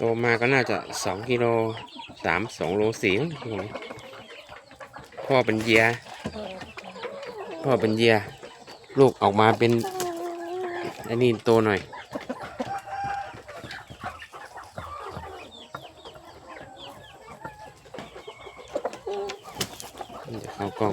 โตมาก็น่าจะสองกิโลสามสองโลสี่มั้งพวกนี้พ่อเป็นเยีย พ่อเป็นเยีย ลูกออกมาเป็นอันนี้โตหน่อยมันจะเข้ากล้อง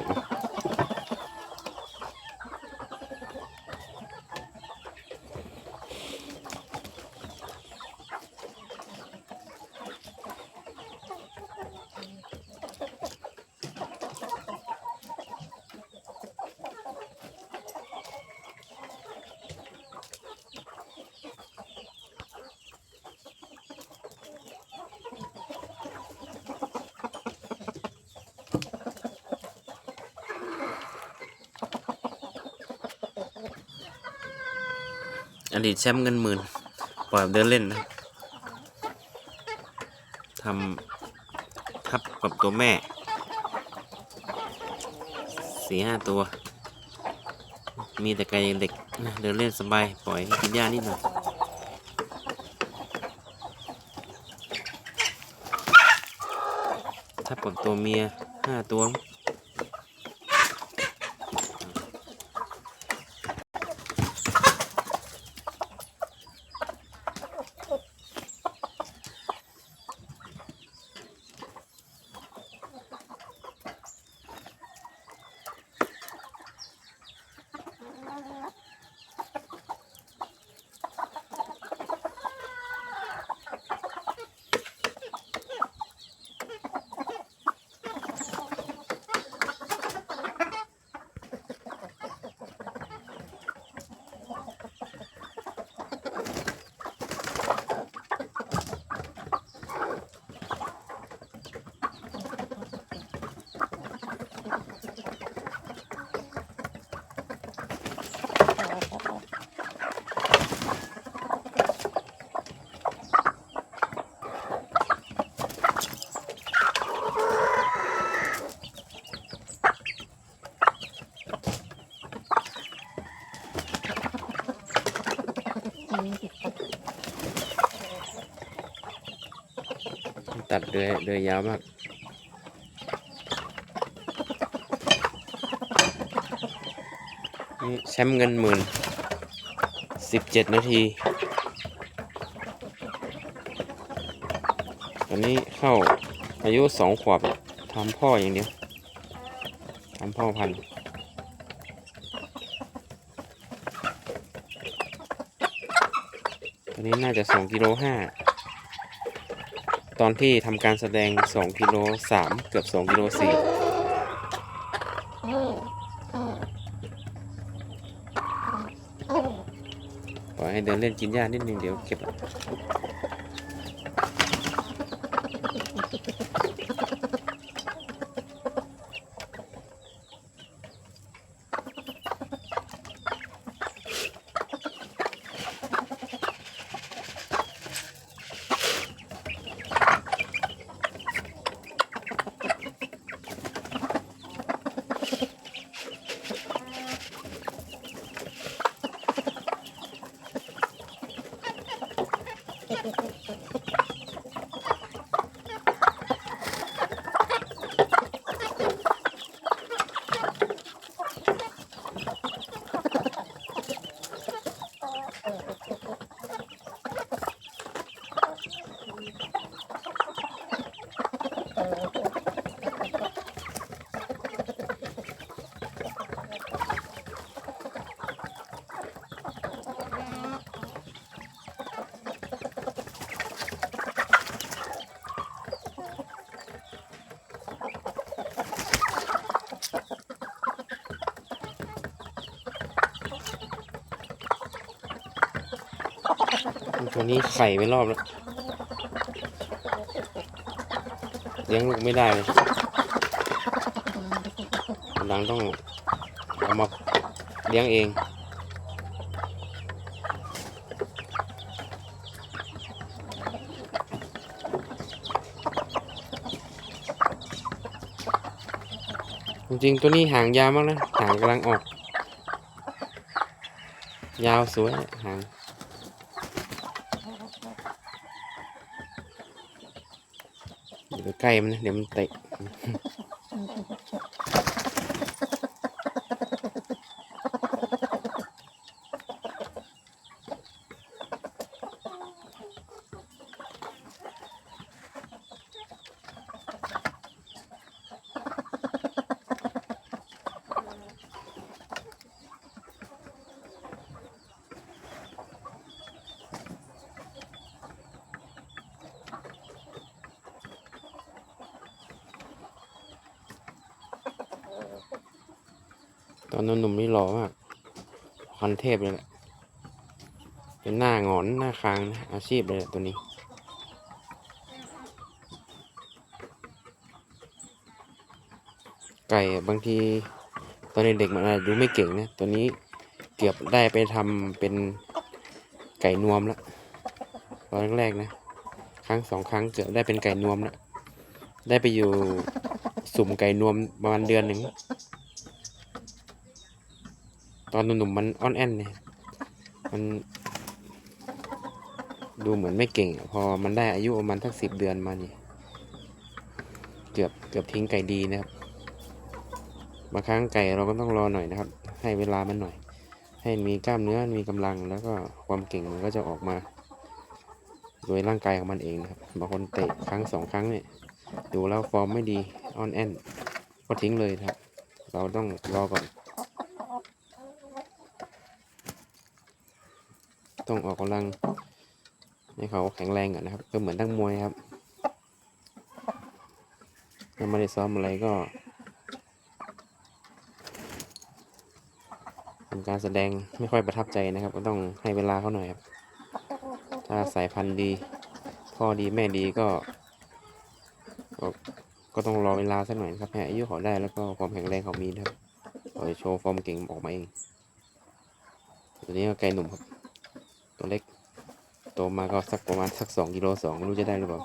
อดีตแชมป์เงินหมื่นปล่อยเดินเล่นนะทำทับกับตัวแม่สี่ห้าตัว มีแต่ไก่เด็กเดินเล่นสบาย ปล่อยกินหญ้านิดหน่อยถ้าปลดตัวเมียห้าตัว ตัดเดือยเดือยยาวมาก นี่แชมป์เงินหมื่นสิบเจ็ดนาที ตอนนี้เข้าอายุสองขวบทำพ่ออย่างเดียวทำพ่อพันธุ์ตอนนี้น่าจะสองกิโลห้า ตอนที่ทำการแสดงสองกิโลสามเกือบสองกิโลสี่ปล่อยให้เดินเล่นกินหญ้านิดนึงเดี๋ยวเก็บ Yes. ตัวนี้ไข่ไปรอบแล้ว เลี้ยงลูกไม่ได้เลยหลังต้องเอามาเลี้ยงเองจริงๆตัวนี้หางยาวมากนะ หางกำลังออก ยาวสวยหาง ล้มันนะเดี๋ยวมันเตะ ตอนนนหนุ่มนี่หล่อมากคันเทพเลยแหละ เป็นหน้าหงอนหน้าคางนะอาชีพเลยแหละตัวนี้ไก่บางทีตอนเด็กๆมันอาจจะดูไม่เก่งนะตัวนี้เกือบได้ไปทำเป็นไก่นวมแล้วตอนแรกๆนะ ครั้งสองครั้งเกือบได้เป็นไก่นวมแล้วได้ไปอยู่สุ่มไก่นวมประมาณเดือนหนึ่ง ตอนหนุ่มๆมันอ่อนแอนเนี่ยมัน ดูเหมือนไม่เก่ง พอมันได้อายุประมาณทักสิบเดือนมานี่เกือบเกือบทิ้งไก่ดีนะครับบางครั้งไก่เราก็ต้องรอหน่อยนะครับ ให้เวลามันหน่อย ให้มีกล้ามเนื้อมีกำลังแล้วก็ความเก่งมันก็จะออกมา โดยร่างกายของมันเองนะครับบางคนเตะครั้งสองครั้งเนี่ยดูแล้วฟอร์มไม่ดีอ่อนแอนก็ทิ้งเลยครับ เราต้องรอก่อน ต้องออกกำลังให้เขาแข็งแรงก่อนนะครับ ก็เหมือนทั้งมวยครับถ้าไม่ได้ซ้อมอะไรก็เป็นการแสดงไม่ค่อยประทับใจนะครับ ก็ต้องให้เวลาเขาหน่อยครับ ถ้าสายพันธุ์ดี พ่อดีแม่ดีก็ก็ก็ต้องรอเวลาสักหน่อยครับให้อายุเขาได้แล้วก็ความแข็งแรงเขามีนะครับเขาจะโชว์ฟอร์มเก่งออกมาเองตัวนี้ก็ไก่หนุ่มครับ ตัวเล็กโตมาก็สักประมาณสักสองกิโลสองไม่รู้จะได้หรือเปล่า